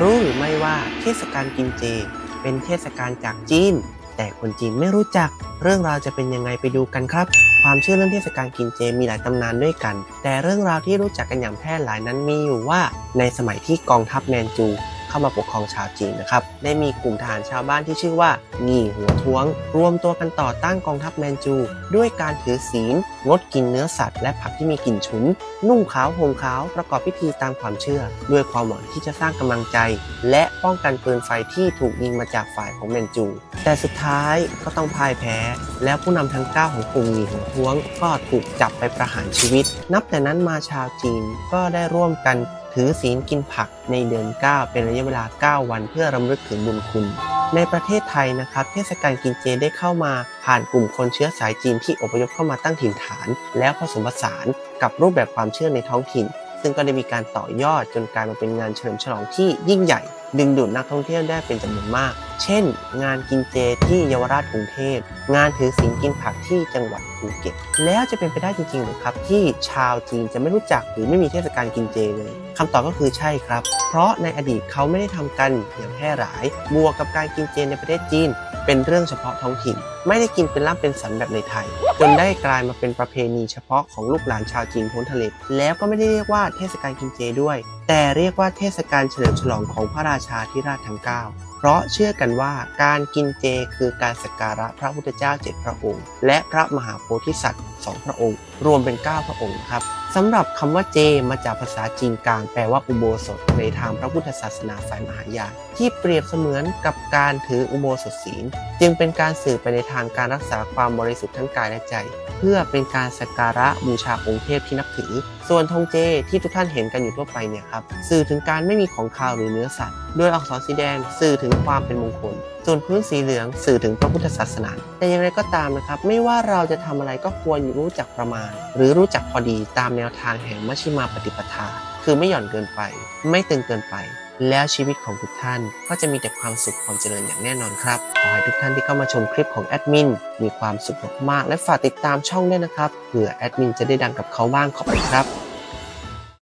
รู้หรือไม่ว่าเทศกาลกินเจ เป็นเทศกาลจากจีน แต่คนจีนไม่รู้จัก เรื่องราวจะเป็นยังไงไปดูกันครับ ความเชื่อเรื่องเทศกาลกินเจมีหลายตำนานด้วยกัน แต่เรื่องราวที่รู้จักกันอย่างแพร่หลายนั้นมีอยู่ว่า ในสมัยที่กองทัพแมนจู เข้ามาปกครองชาวจีนนะครับ ได้มีกลุ่มทหารชาวบ้านที่ชื่อว่างี่หัวท้วง รวมตัวกันต่อต้านกองทัพแมนจู ด้วยการถือศีลงดกินเนื้อสัตว์ และผักที่มีกลิ่นฉุน นุ่งขาวห่มขาวประกอบพิธีตามความเชื่อ ด้วยความหวังที่จะสร้างกำลังใจ และป้องกันปืนไฟที่ถูกยิงมาจากฝ่ายของแมนจู แต่สุดท้ายก็ต้องพ่ายแพ้ แล้วผู้นำทั้ง 9 ของกลุ่มหงีหัวท้วง ก็ถูกจับไปประหารชีวิต นับแต่นั้นมาชาวจีนก็ได้ร่วมกัน ถือศีลกินผักในเดือน 9 เป็นระยะเวลา 9 วันเพื่อรำลึกถึงบุญคุณ ในประเทศไทยนะครับ เทศกาลกินเจได้เข้ามาผ่านกลุ่มคนเชื้อสายจีนที่อพยพเข้ามาตั้งถิ่นฐาน แล้วผสมผสานกับรูปแบบความเชื่อในท้องถิ่น ซึ่งก็ได้มีการต่อยอดจนกลายมาเป็นงานเฉลิมฉลองที่ยิ่งใหญ่ ดึงดูดนักท่องเที่ยวได้เป็นจำนวนมาก เช่น งานกินเจที่เยาวราชกรุงเทพ งานถือศีลกินผักที่จังหวัดภูเก็ต แล้วจะเป็นไปได้จริงๆหรือครับ ที่ชาวจีนจะไม่รู้จักหรือไม่มีเทศกาลกินเจเลยคำตอบก็คือใช่ครับ เพราะในอดีตเขาไม่ได้ทำกันอย่างแพร่หลาย บวกกับการกินเจในประเทศจีน เป็นเรื่องเฉพาะท้องถิ่น ไม่ได้กินเป็นล่ำเป็นสันแบบในไทย จนได้กลายมาเป็นประเพณีเฉพาะของลูกหลานชาวจีนพ้นทะเล แล้วก็ไม่ได้เรียกว่าเทศกาลกินเจด้วย แต่เรียกว่าเทศกาลเฉลิมฉลองของพระราชาธิราชทั้ง9เพราะเชื่อกันว่าการกินเจคือการสักการะพระพุทธเจ้าเจ็ดพระองค์ และพระมหาโพธิสัตว์ สองพระองค์ รวมเป็น 9 พระองค์ครับสำหรับคำว่าเจมาจากภาษาจีนกลางแปลว่าอุโบสถในทางพระพุทธศาสนาฝ่ายมหายานที่เปรียบเสมือนกับการถืออุโบสถศีล จึงเป็นการสื่อไปในทางการรักษาความบริสุทธิ์ทั้งกายและใจ เพื่อเป็นการสักการะบูชาองค์เทพที่นับถือ ส่วนธงเจที่ทุกท่านเห็นกันอยู่ทั่วไปเนี่ยครับสื่อถึงการไม่มีของคาวหรือเนื้อสัตว์โดยอักษรสีแดงสื่อถึงความเป็นมงคลส่วนพื้นสีเหลืองสื่อถึงพระพุทธศาสนา แต่อย่างไรก็ตามนะครับ ไม่ว่าเราจะทำอะไรก็ควรรู้จักประมาณ หรือรู้จักพอดีตามแนวทางแห่งมัชฌิมาปฏิปทา คือไม่หย่อนเกินไป ไม่ตึงเกินไป แล้วชีวิตของทุกท่านก็จะมีแต่ความสุขความเจริญอย่างแน่นอนครับ ขอให้ทุกท่านที่เข้ามาชมคลิปของแอดมินมีความสุขมากๆและฝากติดตามช่องด้วยนะครับเผื่อแอดมินจะได้ดังกับเขาบ้างขอบคุณครับ